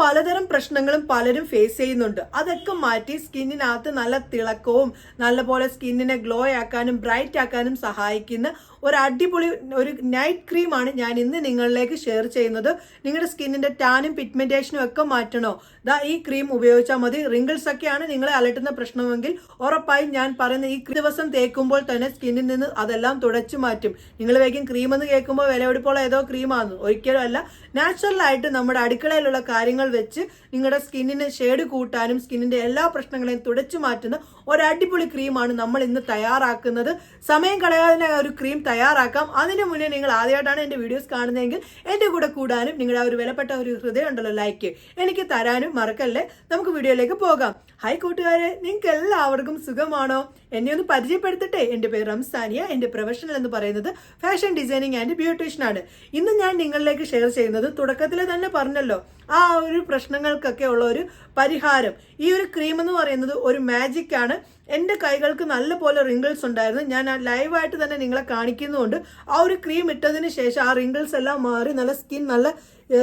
പലതരം പ്രശ്നങ്ങളും പലരും ഫേസ് ചെയ്യുന്നുണ്ട്. അതൊക്കെ മാറ്റി സ്കിന്നിനകത്ത് നല്ല തിളക്കവും നല്ലപോലെ സ്കിന്നിനെ ഗ്ലോ ആക്കാനും ബ്രൈറ്റ് ആക്കാനും സഹായിക്കുന്ന ഒരു അടിപൊളി ഒരു നൈറ്റ് ക്രീമാണ് ഞാൻ ഇന്ന് നിങ്ങളിലേക്ക് ഷെയർ ചെയ്യുന്നത്. നിങ്ങളുടെ സ്കിന്നിന്റെ ടാനും പിഗ്മെന്റേഷനും ഒക്കെ മാറ്റണോ? ദാ ഈ ക്രീം ഉപയോഗിച്ചാൽ മതി. റിങ്കിൾസ് ഒക്കെയാണ് നിങ്ങളെ അലട്ടുന്ന പ്രശ്നമെങ്കിൽ ഉറപ്പായും ഞാൻ പറയുന്ന ഈ ദിവസം തേക്കുമ്പോൾ തന്നെ സ്കിന്നിൽ നിന്ന് അതെല്ലാം തുടച്ചു മാറ്റും. നിങ്ങൾ വേഗം ക്രീം എന്ന് കേൾക്കുമ്പോൾ വിലപിടിപ്പുള്ള ഏതോ ക്രീമാണ് ഒരിക്കലും അല്ല. നാച്ചുറൽ ആയിട്ട് നമ്മുടെ അടുക്കളയിലുള്ള കാര്യങ്ങൾ വെച്ച് നിങ്ങളുടെ സ്കിന്നിന് ഷെയ്ഡ് കൂട്ടാനും സ്കിന്നിന്റെ എല്ലാ പ്രശ്നങ്ങളെയും തുടച്ചു മാറ്റുന്ന ഒരു അടിപൊളി ക്രീമാണ് നമ്മൾ ഇന്ന് തയ്യാറാക്കുന്നത്. സമയം കളയാതെ ഒരു ക്രീം തയ്യാറാക്കാം. അതിനു മുന്നേ നിങ്ങൾ ആദ്യമായിട്ടാണ് എന്റെ വീഡിയോസ് കാണുന്നതെങ്കിൽ എന്റെ കൂടെ കൂടാനും നിങ്ങളുടെ ഒരു വിലപ്പെട്ട ഒരു ഹൃദയം ഉണ്ടല്ലോ ലൈക്ക് എനിക്ക് തരാനും മറക്കല്ലേ? നമുക്ക് വീഡിയോയിലേക്ക് പോകാം. ഹായ് കൂട്ടുകാരെ നിങ്ങൾക്ക് എല്ലാവർക്കും സുഖമാണോ? എന്നെ ഒന്ന് പരിചയപ്പെടുത്തട്ടെ. എന്റെ പേര് റംസാനിയ. എന്റെ പ്രൊഫഷണൽ എന്ന് പറയുന്നത് ഫാഷൻ ഡിസൈനിങ് ആൻഡ് ബ്യൂട്ടീഷ്യൻ ആണ്. ഇന്ന് ഞാൻ നിങ്ങളിലേക്ക് ഷെയർ ചെയ്യുന്നത് തുടക്കത്തിൽ തന്നെ പറഞ്ഞല്ലോ. ആ ഒരു പ്രശ്നങ്ങൾക്കൊക്കെ ഉള്ള ഒരു പരിഹാരം. ഈ ഒരു ക്രീം എന്ന് പറയുന്നത് ഒരു മാജിക് ആണ്. എന്റെ കൈകൾക്ക് നല്ലപോലെ റിങ്കിൾസ് ഉണ്ടായിരുന്നു. ഞാൻ ലൈവായിട്ട് തന്നെ നിങ്ങളെ കാണിക്കുന്നതുകൊണ്ട് ആ ഒരു ക്രീം ഇട്ടതിന് ശേഷം ആ റിങ്കിൾസ് എല്ലാം മാറി നല്ല സ്കിൻ നല്ല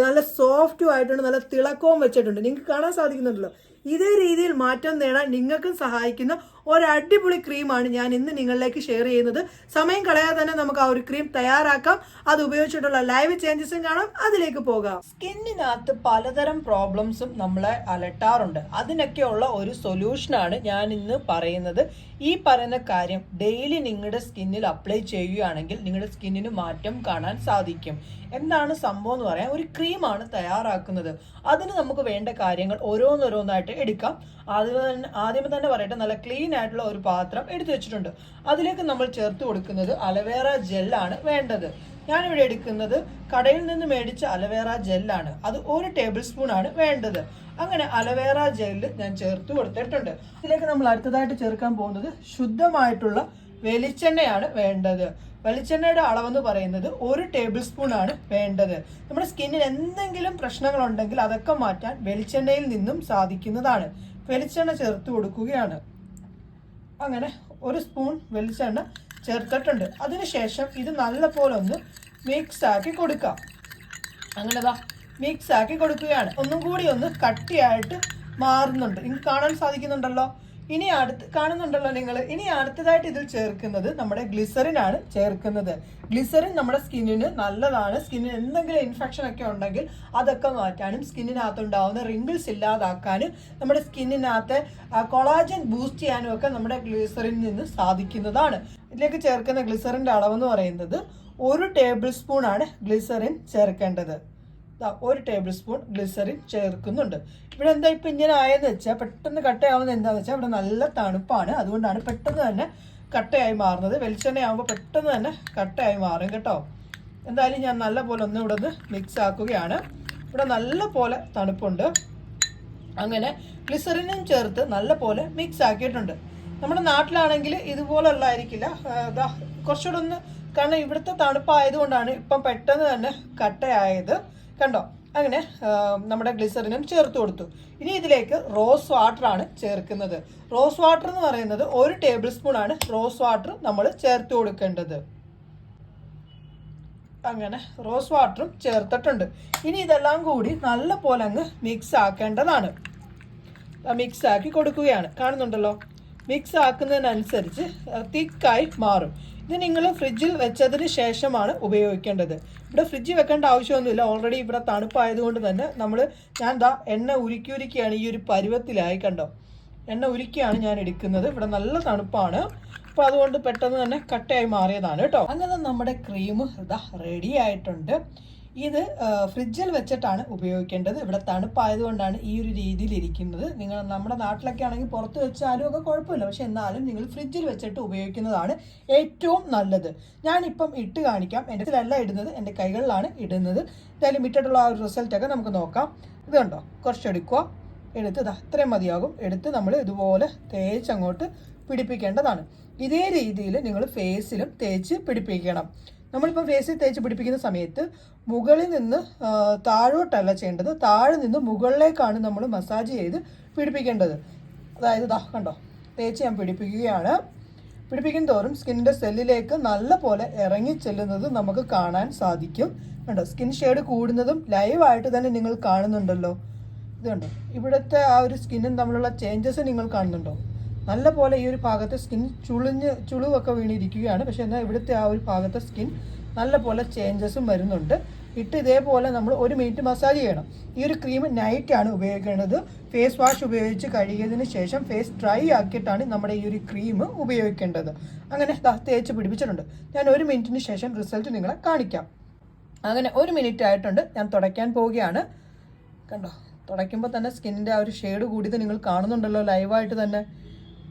നല്ല സോഫ്റ്റും ആയിട്ടുണ്ട്. നല്ല തിളക്കവും വെച്ചിട്ടുണ്ട്. നിങ്ങൾക്ക് കാണാൻ സാധിക്കുന്നുണ്ടല്ലോ. ഇതേ രീതിയിൽ മാറ്റം നേടാൻ നിങ്ങൾക്കും സഹായിക്കുന്ന ഒരു അടിപൊളി ക്രീമാണ് ഞാൻ ഇന്ന് നിങ്ങളിലേക്ക് ഷെയർ ചെയ്യുന്നത്. സമയം കളയാതെ തന്നെ നമുക്ക് ആ ഒരു ക്രീം തയ്യാറാക്കാം. അത് ഉപയോഗിച്ചിട്ടുള്ള ലൈവ് ചേഞ്ചസും കാണാം. അതിലേക്ക് പോകാം. സ്കിന്നിനകത്ത് പലതരം പ്രോബ്ലംസും നമ്മളെ അലട്ടാറുണ്ട്. അതിനൊക്കെയുള്ള ഒരു സൊല്യൂഷനാണ് ഞാൻ ഇന്ന് പറയുന്നത്. ഈ പറയുന്ന കാര്യം ഡെയിലി നിങ്ങളുടെ സ്കിന്നിൽ അപ്ലൈ ചെയ്യുകയാണെങ്കിൽ നിങ്ങളുടെ സ്കിന്നിന് മാറ്റം കാണാൻ സാധിക്കും. എന്താണ് സംഭവം എന്ന് പറയാൻ ഒരു ക്രീമാണ് തയ്യാറാക്കുന്നത്. അതിന് നമുക്ക് വേണ്ട കാര്യങ്ങൾ ഓരോന്നോരോന്നായിട്ട് എടുക്കാം. ആദ്യം ആദ്യമേ തന്നെ പറയട്ടെ. നല്ല ക്ലീൻ ആയിട്ടുള്ള ഒരു പാത്രം എടുത്തു വെച്ചിട്ടുണ്ട്. അതിലേക്ക് നമ്മൾ ചേർത്ത് കൊടുക്കുന്നത് അലവേറ ജെല്ലാണ് വേണ്ടത്. ഞാനിവിടെ എടുക്കുന്നത് കടയിൽ നിന്ന് മേടിച്ച അലവേറ ജെല്ലാണ്. അത് ഒരു ടേബിൾ സ്പൂൺ ആണ് വേണ്ടത്. അങ്ങനെ അലവേറ ജെല്ല് ഞാൻ ചേർത്ത് കൊടുത്തിട്ടുണ്ട്. ഇതിലേക്ക് നമ്മൾ അടുത്തതായിട്ട് ചേർക്കാൻ പോകുന്നത് ശുദ്ധമായിട്ടുള്ള വെളിച്ചെണ്ണയാണ് വേണ്ടത്. വെളിച്ചെണ്ണയുടെ അളവെന്ന് പറയുന്നത് ഒരു ടേബിൾ സ്പൂൺ ആണ് വേണ്ടത്. നമ്മുടെ സ്കിന്നിന് എന്തെങ്കിലും പ്രശ്നങ്ങളുണ്ടെങ്കിൽ അതൊക്കെ മാറ്റാൻ വെളിച്ചെണ്ണയിൽ നിന്നും സാധിക്കുന്നതാണ്. വെളിച്ചെണ്ണ ചേർത്ത് കൊടുക്കുകയാണ്. അങ്ങനെ ഒരു സ്പൂൺ വെളിച്ചെണ്ണ ചേർത്തിട്ടുണ്ട്. അതിനുശേഷം ഇത് നല്ലപോലെ ഒന്ന് മിക്സ് ആക്കി കൊടുക്കാം. അങ്ങനെ വാ മിക്സ് ആക്കി കൊടുക്കുകയാണ്. ഒന്നും കൂടി ഒന്ന് കട്ടിയായിട്ട് മാറുന്നുണ്ട്. നിങ്ങൾക്ക് കാണാൻ സാധിക്കുന്നുണ്ടല്ലോ? ഇനി അടുത്ത് കാണുന്നുണ്ടല്ലോ നിങ്ങൾ ഇനി അടുത്തതായിട്ട് ഇതിൽ ചേർക്കുന്നത് നമ്മുടെ ഗ്ലിസറിൻ ആണ് ചേർക്കുന്നത്. ഗ്ലിസറിൻ നമ്മുടെ സ്കിന്നിന് നല്ലതാണ്. സ്കിന്നിന് എന്തെങ്കിലും ഇൻഫെക്ഷൻ ഒക്കെ ഉണ്ടെങ്കിൽ അതൊക്കെ മാറ്റാനും സ്കിന്നിനകത്ത് ഉണ്ടാവുന്ന റിങ്കിൾസ് ഇല്ലാതാക്കാനും നമ്മുടെ സ്കിന്നിനകത്തെ കൊളാജൻ ബൂസ്റ്റ് ചെയ്യാനും ഒക്കെ നമ്മുടെ ഗ്ലിസറിൻ നിന്ന് സാധിക്കുന്നതാണ്. ഇതിലേക്ക് ചേർക്കുന്ന ഗ്ലിസറിന്റെ അളവെന്ന് പറയുന്നത് ഒരു ടേബിൾ സ്പൂൺ ആണ് ഗ്ലിസറിൻ ചേർക്കേണ്ടത്. ഒരു ടേബിൾ സ്പൂൺ ഗ്ലിസറിൻ ചേർക്കുന്നുണ്ട്. ഇവിടെ എന്താ ഇപ്പം ഇങ്ങനെ ആയെന്ന് വെച്ചാൽ പെട്ടെന്ന് കട്ടയാവുന്നത് എന്താണെന്ന് വെച്ചാൽ ഇവിടെ നല്ല തണുപ്പാണ്. അതുകൊണ്ടാണ് പെട്ടെന്ന് തന്നെ കട്ടയായി മാറുന്നത്. വെളിച്ചെണ്ണയാകുമ്പോൾ പെട്ടെന്ന് തന്നെ കട്ടയായി മാറും കേട്ടോ. എന്തായാലും ഞാൻ നല്ല പോലെ ഒന്ന് ഇവിടെ ഒന്ന് മിക്സ് ആക്കുകയാണ്. ഇവിടെ നല്ല പോലെ തണുപ്പുണ്ട്. അങ്ങനെ ഗ്ലിസറിനും ചേർത്ത് നല്ല പോലെ മിക്സ് ആക്കിയിട്ടുണ്ട്. നമ്മുടെ നാട്ടിലാണെങ്കിൽ ഇതുപോലെ ഉള്ളതായിരിക്കില്ല കുറച്ചുകൂടെ ഒന്ന് കാരണം ഇവിടുത്തെ തണുപ്പായതുകൊണ്ടാണ് ഇപ്പം പെട്ടെന്ന് തന്നെ കട്ടയായത്. കണ്ടോ? അങ്ങനെ നമ്മുടെ ഗ്ലിസറിനും ചേർത്ത് കൊടുത്തു. ഇനി ഇതിലേക്ക് റോസ് വാട്ടർ ആണ് ചേർക്കുന്നത്. റോസ് വാട്ടർ എന്ന് പറയുന്നത് ഒരു ടേബിൾ സ്പൂൺ ആണ് റോസ് വാട്ടർ നമ്മൾ ചേർത്ത് കൊടുക്കേണ്ടത്. അങ്ങനെ റോസ് വാട്ടറും ചേർത്തിട്ടുണ്ട്. ഇനി ഇതെല്ലാം കൂടി നല്ല പോലെ അങ്ങ് മിക്സ് ആക്കേണ്ടതാണ്. മിക്സ് ആക്കി കൊടുക്കുകയാണ്. കാണുന്നുണ്ടല്ലോ? മിക്സ് ആക്കുന്നതിനനുസരിച്ച് തിക്കായി മാറും. ഇത് നിങ്ങൾ ഫ്രിഡ്ജിൽ വെച്ചതിന് ശേഷമാണ് ഉപയോഗിക്കേണ്ടത്. ഇവിടെ ഫ്രിഡ്ജ് വെക്കേണ്ട ആവശ്യമൊന്നുമില്ല. ഓൾറെഡി ഇവിടെ തണുപ്പായതുകൊണ്ട് തന്നെ നമ്മൾ ഞാൻ ദാ എണ്ണ ഉരുക്കി ഉരുക്കിയാണ് ഈ ഒരു പരുവത്തിലായി കണ്ടോ? എണ്ണ ഉരുക്കിയാണ് ഞാൻ എടുക്കുന്നത്. ഇവിടെ നല്ല തണുപ്പാണ്. അപ്പോൾ അതുകൊണ്ട് പെട്ടെന്ന് തന്നെ കട്ടയായി മാറിയതാണ് കേട്ടോ. അങ്ങനെ നമ്മുടെ ക്രീം ഇതാ റെഡി ആയിട്ടുണ്ട്. ഇത് ഫ്രിഡ്ജിൽ വെച്ചിട്ടാണ് ഉപയോഗിക്കേണ്ടത്. ഇവിടെ തണുപ്പായതുകൊണ്ടാണ് ഈ ഒരു രീതിയിൽ ഇരിക്കുന്നത് നിങ്ങൾ നമ്മുടെ നാട്ടിലൊക്കെ ആണെങ്കിൽ പുറത്ത് വെച്ചാലും ഒക്കെ കുഴപ്പമില്ല. പക്ഷെ എന്നാലും നിങ്ങൾ ഫ്രിഡ്ജിൽ വെച്ചിട്ട് ഉപയോഗിക്കുന്നതാണ് ഏറ്റവും നല്ലത്. ഞാനിപ്പം ഇട്ട് കാണിക്കാം. എന്റെ ഇതിലല്ല ഇടുന്നത്. എന്റെ കൈകളിലാണ് ഇടുന്നത്. എന്തായാലും ഇട്ടിട്ടുള്ള ആ ഒരു റിസൾട്ടൊക്കെ നമുക്ക് നോക്കാം. ഇത് കണ്ടോ? കുറച്ചെടുക്കുക എടുത്ത് ഇത് അത്രയും മതിയാകും. എടുത്ത് നമ്മൾ ഇതുപോലെ തേച്ച് അങ്ങോട്ട് പിടിപ്പിക്കേണ്ടതാണ്. ഇതേ രീതിയിൽ നിങ്ങൾ ഫേസിലും തേച്ച് പിടിപ്പിക്കണം. നമ്മളിപ്പോൾ ഫേസിൽ തേച്ച് പിടിപ്പിക്കുന്ന സമയത്ത് മുകളിൽ നിന്ന് താഴോട്ടല്ല ചെയ്യേണ്ടത്. താഴെ നിന്ന് മുകളിലേക്കാണ് നമ്മൾ മസാജ് ചെയ്ത് പിടിപ്പിക്കേണ്ടത്. അതായത് ദാ കണ്ടോ തേച്ച് ഞാൻ പിടിപ്പിക്കുകയാണ്. പിടിപ്പിക്കും തോറും സ്കിന്നിന്റെ സെല്ലിലേക്ക് നല്ല പോലെ ഇറങ്ങി ചെല്ലുന്നത് നമുക്ക് കാണാൻ സാധിക്കും. കണ്ടോ സ്കിൻ ഷെയ്ഡ് കൂടുന്നതും ലൈവായിട്ട് തന്നെ നിങ്ങൾ കാണുന്നുണ്ടല്ലോ. ഇത് കണ്ടോ ഇവിടുത്തെ ആ ഒരു സ്കിന്നും തമ്മിലുള്ള ചേഞ്ചസ് നിങ്ങൾ കാണുന്നുണ്ടോ? നല്ല പോലെ ഈ ഒരു ഭാഗത്തെ സ്കിൻ ചുളിഞ്ഞ് ചുളിവൊക്കെ വീണിരിക്കുകയാണ്. പക്ഷെ എന്നാൽ ഇവിടുത്തെ ആ ഒരു ഭാഗത്തെ സ്കിൻ നല്ല പോലെ ചേഞ്ചസും വരുന്നുണ്ട്. ഇട്ട് ഇതേപോലെ നമ്മൾ ഒരു മിനിറ്റ് മസാജ് ചെയ്യണം. ഈ ഒരു ക്രീം നൈറ്റാണ് ഉപയോഗിക്കേണ്ടത് ഫേസ് വാഷ് ഉപയോഗിച്ച് കഴുകിയതിന് ശേഷം ഫേസ് ഡ്രൈ ആക്കിയിട്ടാണ് നമ്മുടെ ഈ ഒരു ക്രീം ഉപയോഗിക്കേണ്ടത്. അങ്ങനെ തേച്ച് പിടിപ്പിച്ചിട്ടുണ്ട്. ഞാൻ ഒരു മിനിറ്റിന് ശേഷം റിസൾട്ട് നിങ്ങളെ കാണിക്കാം. അങ്ങനെ ഒരു മിനിറ്റ് ആയിട്ടുണ്ട്. ഞാൻ തുടയ്ക്കാൻ പോവുകയാണ്. കണ്ടോ? തുടയ്ക്കുമ്പോൾ തന്നെ സ്കിന്നിന്റെ ആ ഒരു ഷെയ്ഡ് കൂടിയത് നിങ്ങൾ കാണുന്നുണ്ടല്ലോ ലൈവായിട്ട് തന്നെ.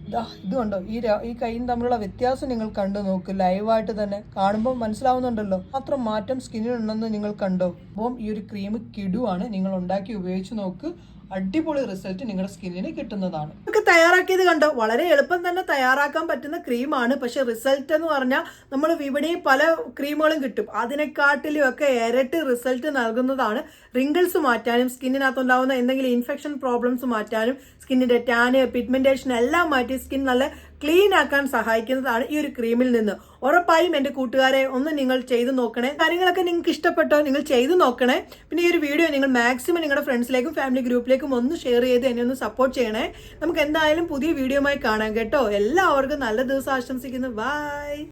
ഇതാ ഇത് കണ്ടോ? ഈ ഈ കൈയും തമ്മിലുള്ള വ്യത്യാസം നിങ്ങൾ കണ്ടു നോക്ക്. ലൈവായിട്ട് തന്നെ കാണുമ്പോൾ മനസ്സിലാവുന്നുണ്ടല്ലോ. മാത്രം മാറ്റം സ്കിന്നിനുണ്ടെന്ന് നിങ്ങൾ കണ്ടോ? അപ്പം ഈ ഒരു ക്രീം കിടുവാണ് നിങ്ങൾ ഉണ്ടാക്കി ഉപയോഗിച്ച് നോക്ക്. അടിപൊളി റിസൾട്ട് നിങ്ങളുടെ സ്കിന്നിന് കിട്ടുന്നതാണ്. നമുക്ക് തയ്യാറാക്കിയത് കണ്ടോ? വളരെ എളുപ്പം തന്നെ തയ്യാറാക്കാൻ പറ്റുന്ന ക്രീമാണ് പക്ഷെ റിസൾട്ട് എന്ന് പറഞ്ഞാൽ നമ്മൾ വിപണിയിൽ പല ക്രീമുകളും കിട്ടും. അതിനെക്കാട്ടിലും ഒക്കെ ഇരട്ടി റിസൾട്ട് നൽകുന്നതാണ്. റിങ്കിൾസ് മാറ്റാനും സ്കിന്നിനകത്തുണ്ടാവുന്ന എന്തെങ്കിലും ഇൻഫെക്ഷൻ പ്രോബ്ലംസ് മാറ്റാനും സ്കിന്നിന്റെ ടാന് പിഗ്മെന്റേഷൻ എല്ലാം മാറ്റി സ്കിൻ നല്ല ക്ലീൻ ആക്കാൻ സഹായിക്കുന്നതാണ് ഈ ഒരു ക്രീമിൽ നിന്ന്. ഉറപ്പായും എന്റെ കൂട്ടുകാരെ ഒന്ന് നിങ്ങൾ ചെയ്തു നോക്കണേ. കാര്യങ്ങളൊക്കെ നിങ്ങൾക്ക് ഇഷ്ടപ്പെട്ടോ നിങ്ങൾ ചെയ്തു നോക്കണേ. പിന്നെ ഈ ഒരു വീഡിയോ നിങ്ങൾ മാക്സിമം നിങ്ങളുടെ ഫ്രണ്ട്സിലേക്കും ഫാമിലി ഗ്രൂപ്പിലേക്കും ഒന്ന് ഷെയർ ചെയ്ത് എന്നെ ഒന്ന് സപ്പോർട്ട് ചെയ്യണേ. നമുക്ക് എന്തായാലും പുതിയ വീഡിയോയുമായി കാണാം കേട്ടോ. എല്ലാവർക്കും നല്ല ദിവസം ആശംസിക്കുന്നു. ബൈ.